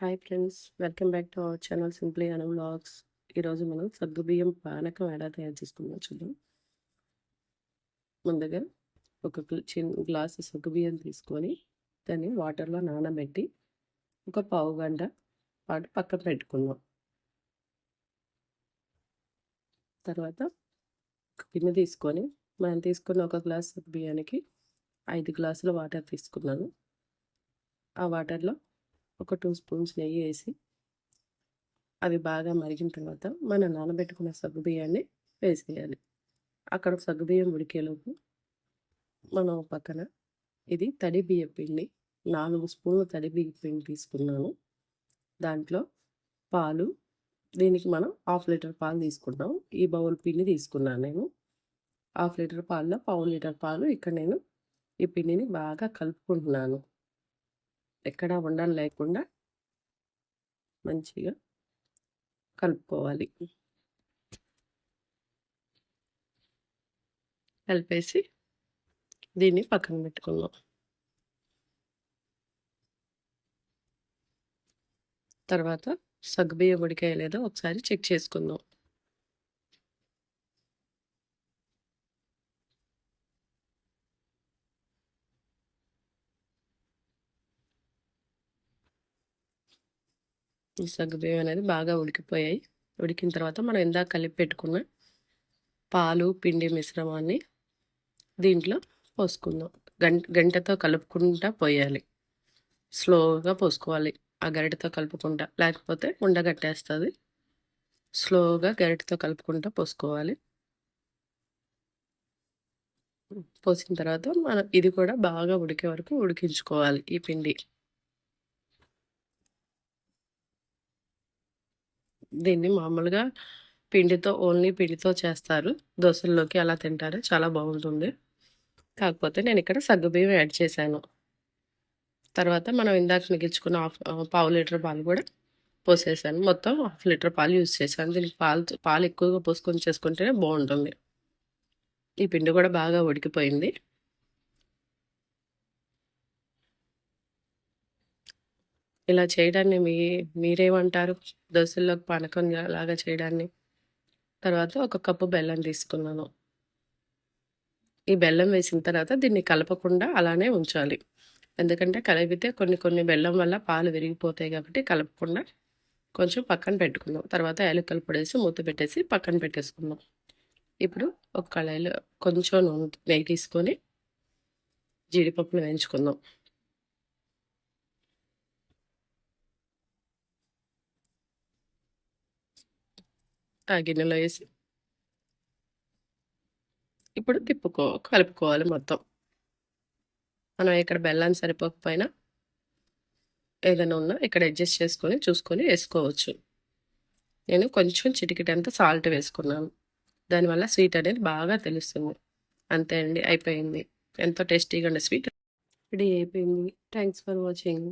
Hi friends welcome back to our channel simply Anu blogs ఈరోజు మనం సగ్గుబియ్యం పానకం ఎలా తయారు చేసుకుందాం చూద్దాం. ముందుగా ఒక గ్ల- చిన్న గ్లాసు సగ్గుబియ్యం తీసుకొని దాన్ని వాటర్లో నానబెట్టి ఒక పావు గంట పాటు పక్కన పెట్టుకుందాం. తర్వాత గిన్నె తీసుకొని మనం తీసుకున్న ఒక గ్లాస్ బియ్యానికి ఐదు గ్లాసుల వాటర్ తీసుకున్నాను. ఆ వాటర్లో ఒక టూ స్పూన్స్ నెయ్యి వేసి అవి బాగా మరిగిన తర్వాత మనం నానబెట్టుకున్న సగ్గు బియ్యాన్ని వేసేయాలి. అక్కడ సగ్గు బియ్యం ఉడికేలోపు మనం పక్కన ఇది తడి బియ్య పిండి నాలుగు స్పూన్ల తడి బియ్య పిండి తీసుకున్నాను. దాంట్లో పాలు దీనికి మనం హాఫ్ లీటర్ పాలు తీసుకున్నాం ఈ బౌల్ పిండి తీసుకున్నాను నేను. హాఫ్ లీటర్ పాలలో పావు లీటర్ పాలు ఇక్కడ నేను ఈ పిండిని బాగా కలుపుకుంటున్నాను. ఎక్కడ ఉండలు లేకుండా మంచిగా కలుపుకోవాలి. కలిపేసి దీన్ని పక్కన పెట్టుకుందాం. తర్వాత సగ్బియ్య ఉడికాయ లేదో ఒకసారి చెక్ చేసుకుందాం. ఈ సగ్గుబియ్యం అనేది బాగా ఉడికిపోయాయి. ఉడికిన తర్వాత మనం ఇందాక కలిపి పెట్టుకున్న పాలు పిండి మిశ్రమాన్ని దీంట్లో పోసుకుందాం. గంట గంటతో కలుపుకుంటా పోయాలి. స్లోగా పోసుకోవాలి. ఆ గరిటతో కలుపుకుంటా. లేకపోతే ఉండగట్టేస్తుంది స్లోగా గరిటతో కలుపుకుంటా పోసుకోవాలి. పోసిన తర్వాత మనం ఇది కూడా బాగా ఉడికే వరకు ఉడికించుకోవాలి ఈ పిండి. దీన్ని మామూలుగా పిండితో ఓన్లీ పిండితో చేస్తారు. దోశల్లోకి అలా తింటారు. చాలా బాగుంటుంది. కాకపోతే నేను ఇక్కడ సగ్గుబియ్యం యాడ్ చేశాను. తర్వాత మనం ఇందాక మిగిల్చుకున్న హాఫ్ పావు లీటర్ పాలు కూడా పోసేసాను. మొత్తం హాఫ్ లీటర్ పాలు యూజ్ చేశాను. దీనికి పాలు పాలు ఎక్కువగా పోసుకొని చేసుకుంటేనే బాగుంటుంది. ఈ పిండి కూడా బాగా ఉడికిపోయింది. ఇలా చేయడాన్ని మీ మీరేమంటారు? దోశల్లోకి పానకం లాగా చేయడాన్ని. తర్వాత ఒక కప్పు బెల్లం తీసుకున్నాను. ఈ బెల్లం వేసిన తర్వాత దీన్ని కలపకుండా అలానే ఉంచాలి. ఎందుకంటే కలిపితే కొన్ని కొన్ని బెల్లం వల్ల పాలు విరిగిపోతాయి కాబట్టి కలపకుండా కొంచెం పక్కన పెట్టుకుందాం తర్వాత యాలక్కలు పొడేసి మూత పెట్టేసి పక్కన పెట్టేసుకుందాం ఇప్పుడు ఒక కళాయిలో కొంచెం నూనె నెయ్యి తీసుకొని జీడిపప్పులు వేయించుకుందాం. ఆ గిన్నెలో వేసి ఇప్పుడు తిప్పుకో కలుపుకోవాలి మొత్తం. మనం ఇక్కడ బెల్లాన్ని సరిపోకపోయినా ఏదైనా ఉన్నా ఇక్కడ అడ్జస్ట్ చేసుకొని చూసుకొని వేసుకోవచ్చు. నేను కొంచెం చిటికెటంత సాల్ట్ వేసుకున్నాను. దానివల్ల స్వీట్ అనేది బాగా తెలుస్తుంది. అంతే అండి అయిపోయింది. ఎంతో టేస్టీగా ఉండే స్వీట్ రెడీ అయిపోయింది. Thanks for watching